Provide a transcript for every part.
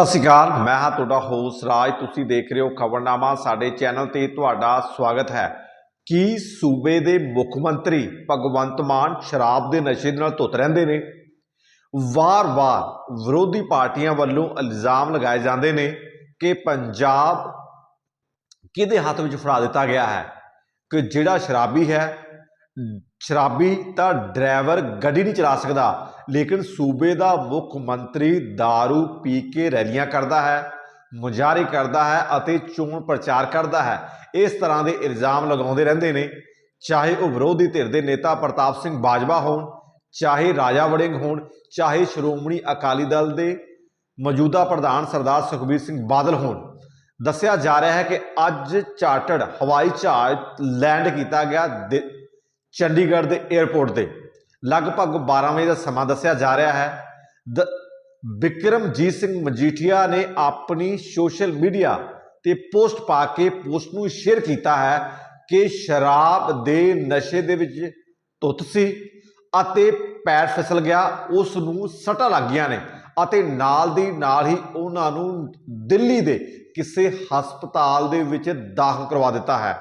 ਸਤਿ ਸ਼੍ਰੀ ਅਕਾਲ, ਮੈਂ ਹਾਂ ਤੁਹਾਡਾ ਹੋਸ ਰਾਜ। ਤੁਸੀਂ ਦੇਖ ਰਹੇ ਹੋ ਖਬਰਨਾਮਾ, ਸਾਡੇ ਚੈਨਲ ਤੇ ਤੁਹਾਡਾ ਸਵਾਗਤ ਹੈ। ਕੀ ਸੂਬੇ ਦੇ ਮੁੱਖ ਮੰਤਰੀ ਭਗਵੰਤ ਮਾਨ ਸ਼ਰਾਬ ਦੇ ਨਸ਼ੇ ਦੇ ਨਾਲ ਧੁੱਤ ਰਹਿੰਦੇ ਨੇ? ਵਾਰ-ਵਾਰ ਵਿਰੋਧੀ ਪਾਰਟੀਆਂ ਵੱਲੋਂ ਇਲਜ਼ਾਮ ਲਗਾਏ ਜਾਂਦੇ ਨੇ ਕਿ ਪੰਜਾਬ ਕਿਹਦੇ ਹੱਥ ਵਿੱਚ ਫੜਾ ਦਿੱਤਾ ਗਿਆ ਹੈ? ਕਿ ਜਿਹੜਾ ਸ਼ਰਾਬੀ ਹੈ, ਸ਼ਰਾਬੀ ਤਾਂ ਡਰਾਈਵਰ ਗੱਡੀ ਨਹੀਂ ਚਲਾ ਸਕਦਾ। ਲੇਕਿਨ ਸੂਬੇ ਦਾ ਮੁੱਖ ਮੰਤਰੀ दारू ਪੀ ਕੇ ਰੈਲੀਆਂ ਕਰਦਾ ਹੈ, ਮੁਜ਼ਾਹਰੇ ਕਰਦਾ ਹੈ ਅਤੇ ਚੋਣ ਪ੍ਰਚਾਰ ਕਰਦਾ ਹੈ। ਇਸ ਤਰ੍ਹਾਂ ਦੇ ਇਲਜ਼ਾਮ ਲਗਾਉਂਦੇ ਰਹਿੰਦੇ ਨੇ। ਚਾਹੇ ਉਹ ਵਿਰੋਧੀ ਧਿਰ ਦੇ ਨੇਤਾ ਪ੍ਰਤਾਪ ਸਿੰਘ ਬਾਜਵਾ ਹੋਣ, ਚਾਹੇ ਰਾਜਾ ਵੜਿੰਗ ਹੋਣ, ਚਾਹੇ ਸ਼੍ਰੋਮਣੀ ਅਕਾਲੀ ਦਲ ਦੇ ਮੌਜੂਦਾ ਪ੍ਰਧਾਨ ਸਰਦਾਰ ਸੁਖਬੀਰ ਸਿੰਘ ਬਾਦਲ ਹੋਣ। ਦੱਸਿਆ ਜਾ ਰਿਹਾ ਹੈ ਕਿ ਅੱਜ ਚਾਰਟਰਡ ਹਵਾਈ ਜਹਾਜ਼ ਲੈਂਡ ਕੀਤਾ ਗਿਆ ਚੰਡੀਗੜ੍ਹ ਦੇ 에ਅਰਪੋਰਟ ਤੇ। ਲਗਭਗ 12 ਵਜੇ ਦਾ ਸਮਾਂ ਦੱਸਿਆ ਜਾ ਰਿਹਾ ਹੈ। ਦ- ਬਿਕਰਮਜੀਤ ਸਿੰਘ ਮਜੀਠੀਆ ਨੇ ਆਪਣੀ ਸੋਸ਼ਲ ਮੀਡੀਆ ਤੇ ਪੋਸਟ ਪਾ ਕੇ ਪੋਸਟ ਨੂੰ ਸ਼ੇਅਰ ਕੀਤਾ ਹੈ ਕਿ ਸ਼ਰਾਬ ਦੇ ਨਸ਼ੇ ਦੇ ਵਿੱਚ ਧੁੱਤ ਸੀ ਅਤੇ ਪੈਰ ਫਿਸਲ ਗਿਆ, ਉਸ ਨੂੰ ਸੱਟਾਂ ਲੱਗ ਗਈਆਂ ਨੇ ਅਤੇ ਨਾਲ ਦੀ ਨਾਲ ਹੀ ਉਹਨਾਂ ਨੂੰ ਦਿੱਲੀ ਦੇ ਕਿਸੇ ਹਸਪਤਾਲ ਦੇ ਵਿੱਚ ਦਾਖਲ ਕਰਵਾ ਦਿੱਤਾ ਹੈ।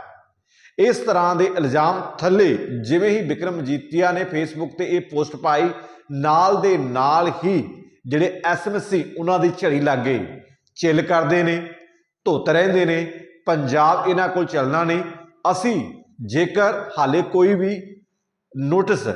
ਇਸ ਤਰ੍ਹਾਂ ਦੇ ਇਲਜ਼ਾਮ ਥੱਲੇ ਜਿਵੇਂ ਹੀ ਵਿਕਰਮਜੀਤੀਆ ਨੇ ਫੇਸਬੁੱਕ ਤੇ ਇਹ ਪੋਸਟ ਪਾਈ, ਨਾਲ ਦੇ ਨਾਲ ਹੀ ਜਿਹੜੇ ਐਸਐਮਸੀ ਉਹਨਾਂ ਦੀ ਝੜੀ ਲੱਗ ਗਈ। ਚਿੱਲ ਕਰਦੇ ਨੇ, ਧੁੱਤ ਰਹਿੰਦੇ ਨੇ, ਪੰਜਾਬ ਇਹਨਾਂ ਕੋਲ ਚੱਲਣਾ ਨਹੀਂ। ਅਸੀਂ ਜੇਕਰ ਹਾਲੇ ਕੋਈ ਵੀ ਨੋਟਿਸ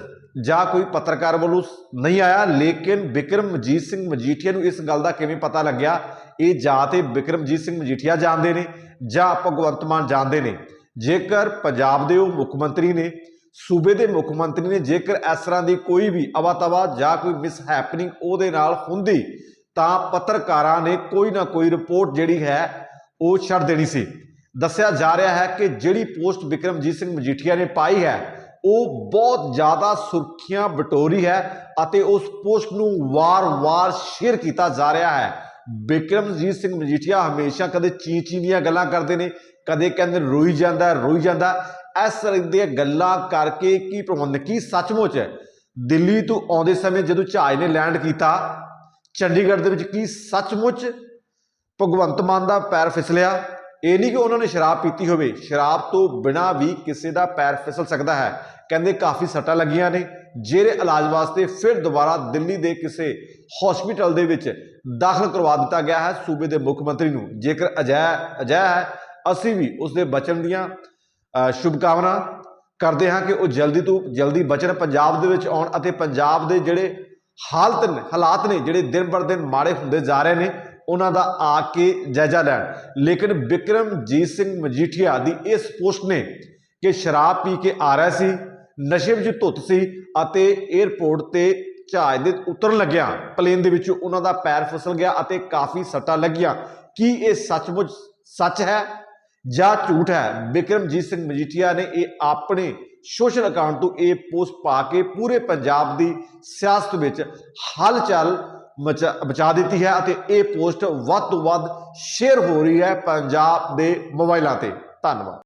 ਜਾਂ ਕੋਈ ਪੱਤਰਕਾਰ ਵੱਲੋਂ ਨਹੀਂ ਆਇਆ, ਲੇਕਿਨ ਵਿਕਰਮਜੀਤ ਸਿੰਘ ਮਜੀਠੀਆ ਨੂੰ ਇਸ ਗੱਲ ਦਾ ਕਿਵੇਂ ਪਤਾ ਲੱਗਿਆ? ਇਹ ਜਾਂ ਤੇ ਵਿਕਰਮਜੀਤ ਸਿੰਘ ਮਜੀਠੀਆ ਜਾਣਦੇ ਨੇ ਜਾਂ ਭਗਵੰਤ ਮਾਨ ਜਾਣਦੇ ਨੇ। ਜੇਕਰ ਪੰਜਾਬ ਦੇ ਉਹ ਮੁੱਖ ਮੰਤਰੀ ਨੇ, ਸੂਬੇ ਦੇ ਮੁੱਖ ਮੰਤਰੀ ਨੇ ਜੇਕਰ ਇਸ ਤਰ੍ਹਾਂ ਦੀ ਕੋਈ ਵੀ ਅਵਾਤਵਾ ਜਾਂ ਕੋਈ ਮਿਸ ਹੈਪਨਿੰਗ ਉਹਦੇ ਨਾਲ ਹੁੰਦੀ, ਤਾਂ ਪੱਤਰਕਾਰਾਂ ਨੇ ਕੋਈ ਨਾ ਕੋਈ ਰਿਪੋਰਟ ਜਿਹੜੀ ਹੈ ਉਹ ਛੱਡ ਦੇਣੀ ਸੀ। ਦੱਸਿਆ ਜਾ ਰਿਹਾ ਹੈ ਕਿ ਜਿਹੜੀ ਪੋਸਟ ਵਿਕਰਮਜੀਤ ਸਿੰਘ ਮਜੀਠੀਆ ਨੇ ਪਾਈ ਹੈ, ਉਹ ਬਹੁਤ ਜ਼ਿਆਦਾ ਸੁਰਖੀਆਂ ਬਟੋਰੀ ਹੈ ਅਤੇ ਉਸ ਪੋਸਟ ਨੂੰ ਵਾਰ-ਵਾਰ ਸ਼ੇਅਰ ਕੀਤਾ ਜਾ ਰਿਹਾ ਹੈ। ਬਿਕਰਮਜੀਤ ਸਿੰਘ ਮਜੀਠੀਆ ਹਮੇਸ਼ਾ ਕਦੇ ਚੀ-ਚੀ ਦੀਆਂ ਗੱਲਾਂ ਕਰਦੇ ਨੇ, ਕਦੇ ਕਹਿੰਦੇ ਰੋਈ ਜਾਂਦਾ ਰੋਈ ਜਾਂਦਾ। ਇਸ ਤਰ੍ਹਾਂ ਦੀਆਂ ਗੱਲਾਂ ਕਰਕੇ ਕੀ ਪ੍ਰਬੰਧ ਕੀ ਸੱਚਮੁੱਚ ਹੈ? ਦਿੱਲੀ ਤੋਂ ਆਉਂਦੇ ਸਮੇਂ ਜਦੋਂ ਜਹਾਜ਼ ਨੇ ਲੈਂਡ ਕੀਤਾ, ਚੰਡੀਗੜ੍ਹ ਦੇ ਵਿੱਚ ਕੀ ਸੱਚਮੁੱਚ ਭਗਵੰਤ ਮਾਨ ਦਾ ਪੈਰ ਫਿਸਲਿਆ ਇਹ ਨਹੀਂ ਕਿ ਉਹਨਾਂ ਨੇ ਸ਼ਰਾਬ ਪੀਤੀ ਹੋਵੇ, ਸ਼ਰਾਬ ਤੋਂ ਬਿਨਾ ਵੀ ਕਿਸੇ ਦਾ ਪੈਰ ਫਿਸਲ ਸਕਦਾ ਹੈ। ਕਹਿੰਦੇ ਕਾਫੀ ਸੱਟਾਂ ਲੱਗੀਆਂ ਨੇ। ਜਿਹੜੇ ਇਲਾਜ ਵਾਸਤੇ ਫਿਰ ਦੁਬਾਰਾ ਦਿੱਲੀ ਦੇ ਕਿਸੇ ਹਸਪੀਟਲ ਦੇ ਵਿੱਚ ਦਾਖਲ ਕਰਵਾ ਦਿੱਤਾ ਗਿਆ ਹੈ ਸੂਬੇ ਦੇ ਮੁੱਖ ਮੰਤਰੀ ਨੂੰ। ਜੇਕਰ ਅਜਿਹਾ ਅਜਿਹਾ ਹੈ, ਅਸੀਂ ਵੀ ਉਸ ਦੇ ਬਚਣ ਦੀਆਂ ਸ਼ੁਭਕਾਮਨਾ ਕਰਦੇ ਹਾਂ ਕਿ ਉਹ ਜਲਦੀ ਤੋਂ ਜਲਦੀ ਬਚਣ। ਪੰਜਾਬ ਦੇ ਵਿੱਚ ਆਉਣ ਅਤੇ ਪੰਜਾਬ ਦੇ ਜਿਹੜੇ ਹਾਲਤ ਨੇ, ਹਾਲਾਤ ਨੇ, ਜਿਹੜੇ ਦਿਨ ਬਰ ਦਿਨ ਮਾੜੇ ਹੁੰਦੇ ਜਾ ਰਹੇ ਨੇ, ਉਹਨਾਂ ਦਾ ਆ ਕੇ ਜਾਇਜ਼ਾ ਲੈਣ। ਲੇਕਿਨ ਬਿਕਰਮਜੀਤ ਸਿੰਘ ਮਜੀਠੀਆ ਦੀ ਇਸ ਪੋਸਟ ਨੇ ਕਿ ਸ਼ਰਾਬ ਪੀ ਕੇ ਆ ਰਿਹਾ ਸੀ। ਨਸ਼ੇ ਵਿੱਚ ਧੁੱਤ ਸੀ ਅਤੇ 에ਅਰਪੋਰਟ ਤੇ ਜਹਾਜ਼ ਦੇ ਉਤਰਨ ਲੱਗਿਆ ਪਲੇਨ ਦੇ ਵਿੱਚ ਉਹਨਾਂ ਦਾ ਪੈਰ ਫਿਸਲ ਗਿਆ ਅਤੇ ਕਾਫੀ ਸੱਟਾਂ ਲੱਗੀਆਂ। ਕੀ ਇਹ ਸੱਚਮੁੱਚ ਸੱਚ ਹੈ ਜਾਂ ਝੂਠ ਹੈ? ਵਿਕਰਮਜੀਤ ਸਿੰਘ ਮਜੀਠੀਆ ਨੇ ਇਹ ਆਪਣੇ ਸੋਸ਼ਲ ਅਕਾਊਂਟ ਤੋਂ ਇਹ ਪੋਸਟ ਪਾ ਕੇ ਪੂਰੇ ਪੰਜਾਬ ਦੀ ਸਿਆਸਤ ਵਿੱਚ ਹਲਚਲ ਮਚਾ ਬਚਾ ਦਿੱਤੀ ਹੈ ਅਤੇ ਇਹ ਪੋਸਟ ਵੱਧ ਤੋਂ ਵੱਧ ਸ਼ੇਅਰ ਹੋ ਰਹੀ ਹੈ ਪੰਜਾਬ ਦੇ ਮੋਬਾਈਲਾਂ ਤੇ। ਧੰਨਵਾਦ।